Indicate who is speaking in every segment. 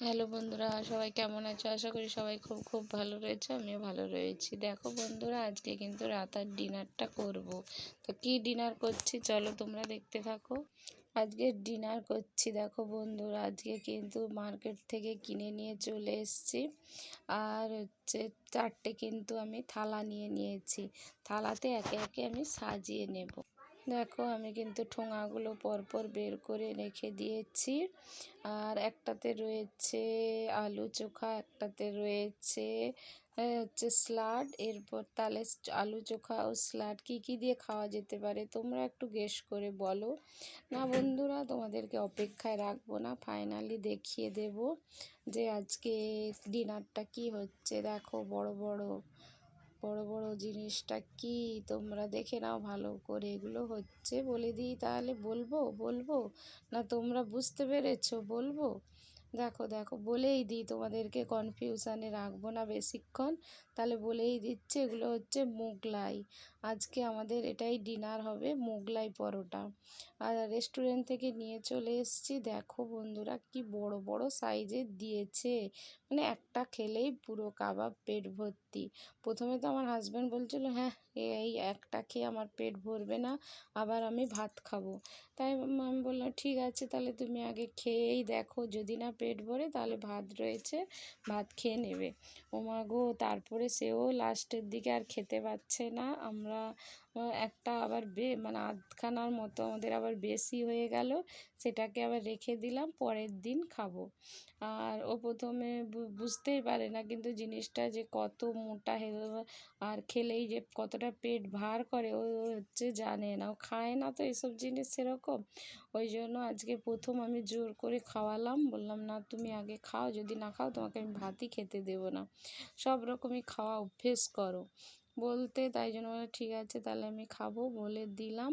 Speaker 1: Hello বন্ধুরা, সবাই কেমন আছো? আশা করি সবাই খুব খুব ভালো রয়েছে, আমিও ভালো রয়েছি। দেখো বন্ধুরা, আজকে কিন্তু রাতার ডিনারটা করব। তো কি ডিনার করছি চলো তোমরা দেখতে থাকো। আজকে ডিনার করছি, দেখো বন্ধুরা, আজকে কিন্তু মার্কেট থেকে কিনে নিয়ে চলে এসেছি। আর হচ্ছে চারটে কিন্তু আমি থালা নিয়ে নিয়েছি। থালাতে একে একে আমি সাজিয়ে নেব। দেখো, আমি কিন্তু ঠোঙাগুলো পরপর বের করে রেখে দিয়েছি। আর একটাতে রয়েছে আলু চোখা, একটাতে রয়েছে হচ্ছে স্লাড। এরপর তাহলে আলু চোখা ও স্লাড কী কী দিয়ে খাওয়া যেতে পারে তোমরা একটু গেস করে বলো। না বন্ধুরা, তোমাদেরকে অপেক্ষায় রাখব না ফাইনালি দেখিয়ে দেব যে আজকে ডিনারটা কি হচ্ছে। দেখো, বড় বড় বড় বড় জিনিসটা কি তোমরা দেখে নাও, ভালো করে এগুলো হচ্ছে বলে দিই। তাহলে বলব বলব? না তোমরা বুঝতে পেরেছ? বলব? দেখো দেখো, বলেই দিই তোমাদেরকে কনফিউশানে রাখব না বেশিক্ষণ। তাহলে বলেই দিচ্ছে, এগুলো হচ্ছে মোগলাই। আজকে আমাদের এটাই ডিনার হবে মোগলাই পরোটা। আর রেস্টুরেন্ট থেকে নিয়ে চলে এসেছি। দেখো বন্ধুরা কি বড় বড় সাইজের দিয়েছে। মানে একটা খেলেই পুরো কাবাব পেট ভর্তি। প্রথমে তো আমার হাজব্যান্ড বলছিল হ্যাঁ এই একটা খেয়ে আমার পেট ভরবে না, আবার আমি ভাত খাব। তাই আমি বললাম, ঠিক আছে, তাহলে তুমি আগে খেয়েই দেখো। যদি না পেট ভরে, তাহলে ভাত রয়েছে, ভাত খেয়ে নেবে। ও মা গো, তারপরে সেও লাস্টের দিকে আর খেতে পারছে না। আমরা একটা আবার বে মানে আধখানার মতো আমাদের আবার বেশি হয়ে গেল, সেটাকে আবার রেখে দিলাম, পরের দিন খাব। আর ও প্রথমে বুঝতেই পারে না কিন্তু জিনিসটা যে কত মোটা আর খেলেই যে কতটা পেট ভার করে ও হচ্ছে জানে না, ও খায় না তো এসব জিনিস সেরকম। ওই জন্য আজকে প্রথম আমি জোর করে খাওয়ালাম, বললাম, না, তুমি আগে খাও, যদি না খাও, তোমাকে আমি ভাতই খেতে দেবো না। সব রকমই খাওয়া অভ্যেস করো। বলতে তাই জন্য বলে ঠিক আছে তাহলে আমি খাব বলে দিলাম।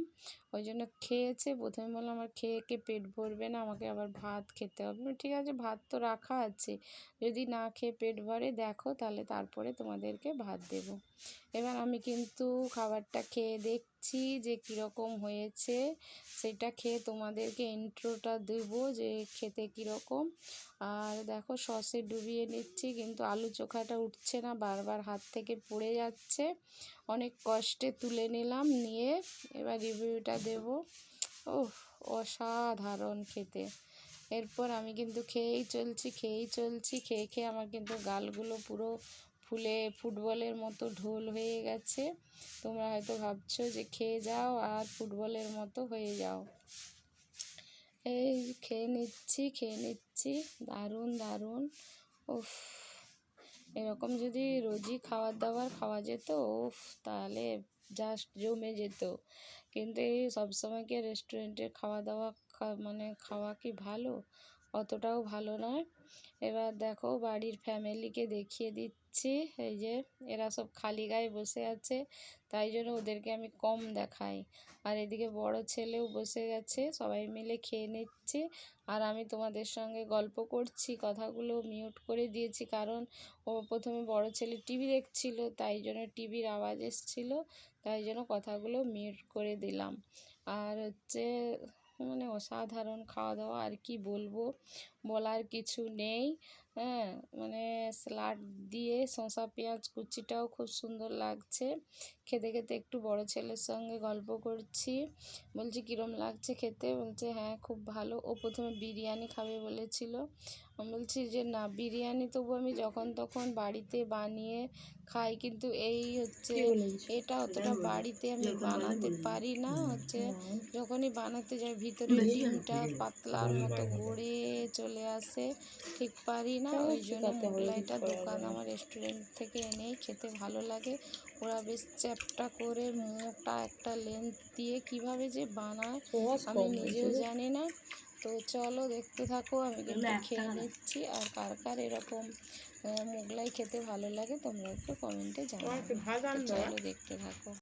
Speaker 1: ওই জন্য খেয়েছে। প্রথমে বললাম, আমার খেয়ে কে পেট ভরবে না? আমাকে আবার ভাত খেতে হবে। ঠিক আছে, ভাত তো রাখা আছে। যদি না খেয়ে পেট ভরে, দেখো তাহলে তারপরে তোমাদেরকে ভাত দেব। এবার আমি কিন্তু খাবারটা খেয়ে দেখছি যে কীরকম হয়েছে। সেটা খেয়ে তোমাদেরকে ইন্ট্রোটা দেবো যে খেতে কীরকম। আর দেখো, সসে ডুবিয়ে নিচ্ছি, কিন্তু আলু চোখাটা উঠছে না, বারবার হাত থেকে পড়ে যাচ্ছে। অনেক কষ্টে তুলে নিলাম, নিয়ে এবার রিভিউটা দেব। ও অসাধারণ খেতে। এরপর আমি কিন্তু খেয়েই চলছি খেয়েই চলছি, খেয়ে খেয়ে আমার কিন্তু গালগুলো পুরো ফুলে ফুটবলের মতো ঢোল হয়ে গেছে। তোমরা হয়তো ভাবছ যে খেয়ে যাও আর ফুটবলের মতো হয়ে যাও। এই খেয়ে নিচ্ছি খেয়ে নিচ্ছি, দারুণ দারুণ। উফ, এরকম যদি রোজই খাবার দাবার খাওয়া যেত, উফ, তাহলে জাস্ট জমে যেত। কিন্তু এই সবসময় কি রেস্টুরেন্টের খাওয়া দাওয়া মানে খাওয়া কি ভালো? অতটাও ভালো নয়। এবার দেখো বাড়ির ফ্যামিলিকে দেখিয়ে দিচ্ছি। এই যে এরা সব খালি গায়ে বসে আছে, তাই জন্য ওদেরকে আমি কম দেখাই। আর এদিকে বড় ছেলেও বসে গেছে, সবাই মিলে খেয়ে নিচ্ছি। আর আমি তোমাদের সঙ্গে গল্প করছি, কথাগুলো মিউট করে দিয়েছি, কারণ ও প্রথমে বড় ছেলে টিভি দেখছিল, তাই জন্য টিভির আওয়াজ এসছিল, তাই জন্য কথাগুলো মিউট করে দিলাম। আর হচ্ছে মানে অসাধারণ খাওয়া দাওয়া আর কি বলব বলার কিছু নেই। হ্যাঁ মানে স্যালাড দিয়ে শসা পেঁয়াজ কুচিটাও খুব সুন্দর লাগছে। খেতে খেতে একটু বড় ছেলের সঙ্গে গল্প করছি। বলছি কীরম লাগছে খেতে? বলছে হ্যাঁ খুব ভালো। ও প্রথমে বিরিয়ানি খাবে বলেছিল। আমি বলছি যে না বিরিয়ানি তবু আমি যখন তখন বাড়িতে বানিয়ে খাই কিন্তু এই হচ্ছে এটা অতটা বাড়িতে আমি বানাতে পারি না। হচ্ছে যখনই বানাতে যাই ভিতরে ডিমটা পাতলার মতো গড়ে চলে আসে ঠিক পারি না। ওই জন্য মোগলাইটা দোকান আমার রেস্টুরেন্ট থেকে এনেই খেতে ভালো লাগে। ওরা বেশ চ্যাপটা করে মোটা একটা লেন্থ দিয়ে কীভাবে যে বানায় আমি নিজেও জানি না। তো চলো দেখতে থাকো আমি কিন্তু খেয়ে নিচ্ছি। আর কার কার এরকম মোগলাই খেতে ভালো লাগে তোমরা একটু কমেন্টে জানাও চলো দেখতে থাকো।